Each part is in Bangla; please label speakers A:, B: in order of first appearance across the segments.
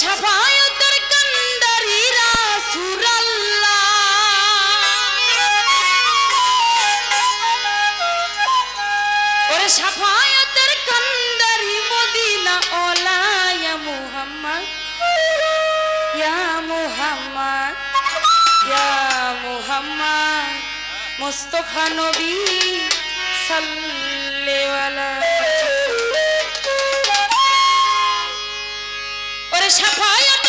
A: সাফায়তের কান্দারিরা সুরাল্লাহ। ওরে সাফায়তের কান্দারি মদিনা ওলা ইয়া মুহাম্মদ। ইয়া মুহাম্মদ ইয়া মুহাম্মদ, মুস্তফা নবী সাল্লাল্লাহু আলাইহি সাফায়াত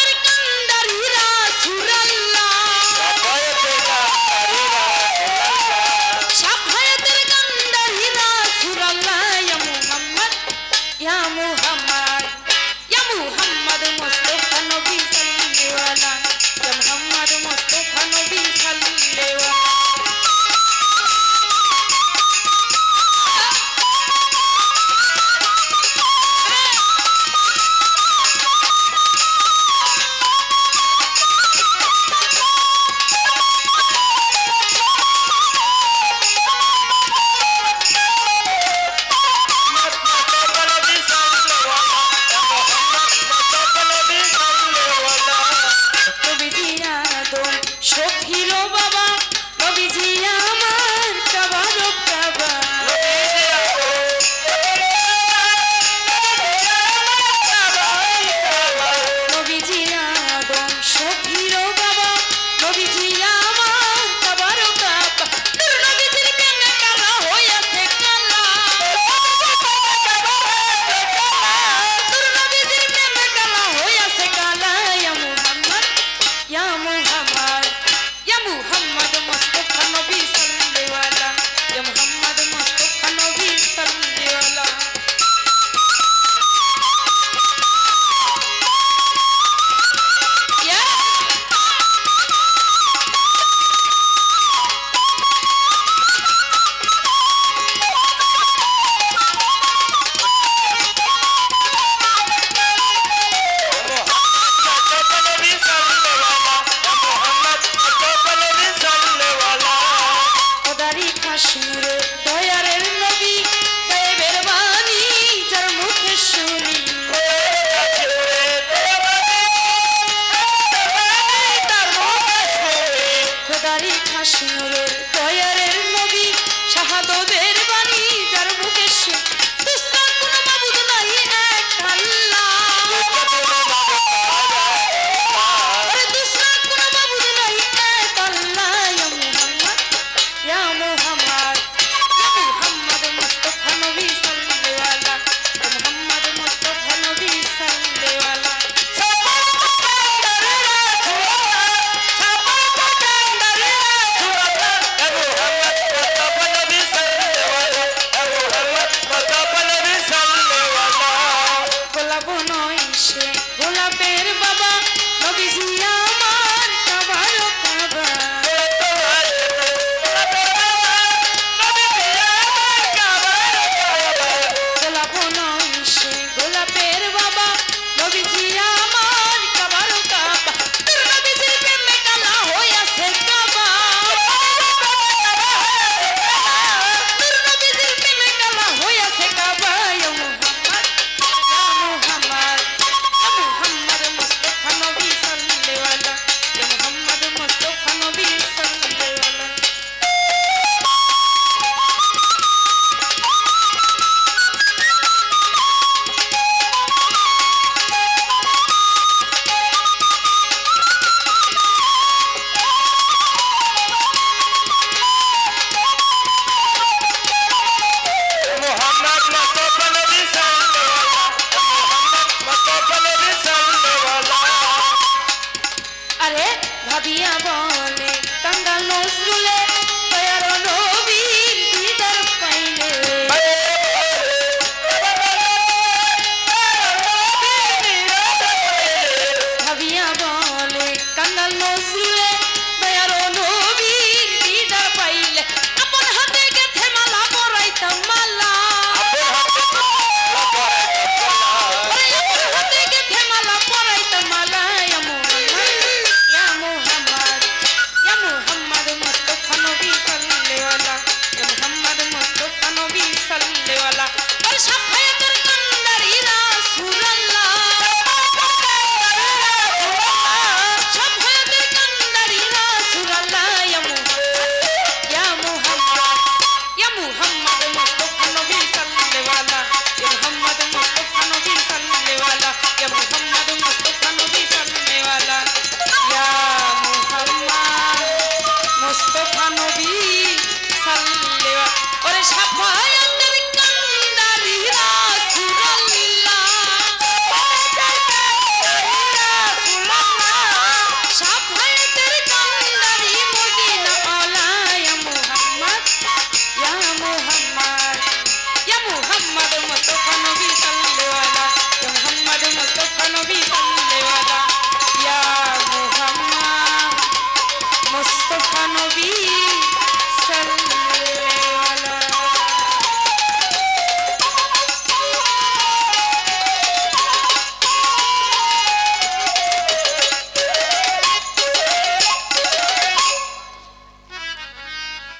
A: passion